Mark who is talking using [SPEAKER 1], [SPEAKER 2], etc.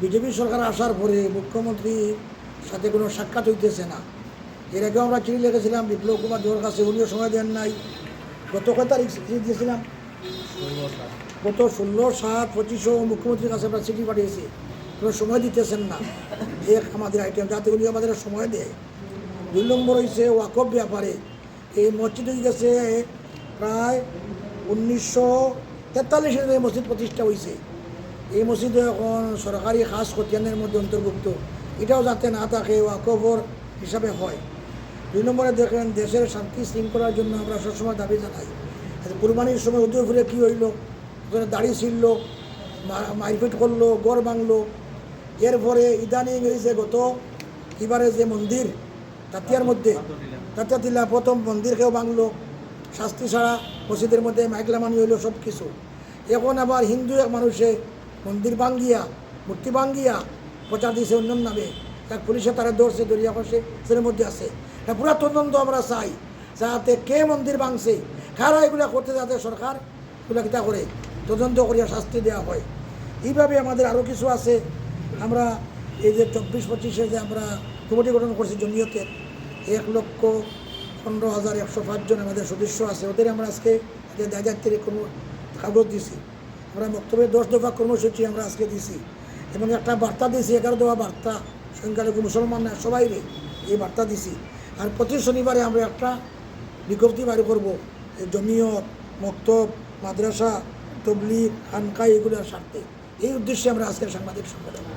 [SPEAKER 1] BJP সরকার আসার পরে মুখ্যমন্ত্রীর সাথে কোনো সাক্ষাৎ হইতেছে না। এর আগেও আমরা চিঠি লিখেছিলাম বিপ্লব কুমার দেওয়ার কাছে উনিও সময় দেন নাই। গত কয় তারিখ চিঠি দিয়েছিলাম? গত ষোলো সাত পঁচিশও মুখ্যমন্ত্রীর কাছে আমরা চিঠি পাঠিয়েছি। কোনো সময় দিতেছেন না। এক আমাদের আইটেম যাতে উনি আমাদের সময় দেয়। দুই নম্বর হয়েছে ওয়াকফ ব্যাপারে। এই মসজিদ হয়ে গেছে প্রায় উনিশশো তেতাল্লিশে মসজিদ প্রতিষ্ঠা হয়েছে এই মসজিদে এখন সরকারি খাস খতিয়ানের মধ্যে অন্তর্ভুক্ত। এটাও যাতে না থাকে ওয়াকফর হিসাবে হয়। দুই নম্বরে দেখেন দেশের শান্তি শৃঙ্খলার জন্য আমরা সবসময় দাবি জানাই। আচ্ছা, কুরবানির সময় উদয়পুরে কী হইল? ওখানে দাড়ি ছিলল মারপিট করল গড় ভাঙলো। এরপরে ইদানিং হয়েছে গত এবারে যে মন্দির তাতিয়ার মধ্যে তাতিয়া তিলা প্রথম মন্দিরকেও ভাঙলো। শাস্তি ছাড়া মসজিদের মধ্যে মাইকলামানি হইল সব কিছু এখন আবার হিন্দু এক মানুষে মন্দির ভাঙ্গিয়া, মূর্তি ভাঙ্গিয়া প্রচার দিয়েছে অন্য নামে। এক পুলিশে তারা ধরছে দরিয়া পাশে সেটার মধ্যে আছে। এটা পুরা তদন্ত আমরা চাই, যাতে কে মন্দির ভাঙছে, কারা এগুলা করতে যাতে সরকার এগুলা কিতা করে? তদন্ত করিয়া শাস্তি দেওয়া হয়। এইভাবে আমাদের আরও কিছু আছে। আমরা এই যে চব্বিশ পঁচিশে যে আমরা কমিটি গঠন করছি জমিয়তের এক লক্ষ পনেরো হাজার একশো পাঁচজন আমাদের সদস্য আছে। ওদের আমরা আজকে যে দায়িত্বের কোনো কাগজ দিছি। আমরা বক্তব্যের দশ দফা কর্মসূচি আমরা আজকে দিছি। এবং একটা বার্তা দিয়েছি এগারো দফা বার্তা, সংখ্যালঘু মুসলমান না, সবাই এই বার্তা দিছি। আর প্রতি শনিবারে আমরা একটা বিজ্ঞপ্তি বাড়ি করব জমিয়ত, মক্তব, মাদ্রাসা তবলি খানকা এগুলোর স্বার্থে। এই উদ্দেশ্যে আমরা আজকের সাংবাদিক সম্মেলন।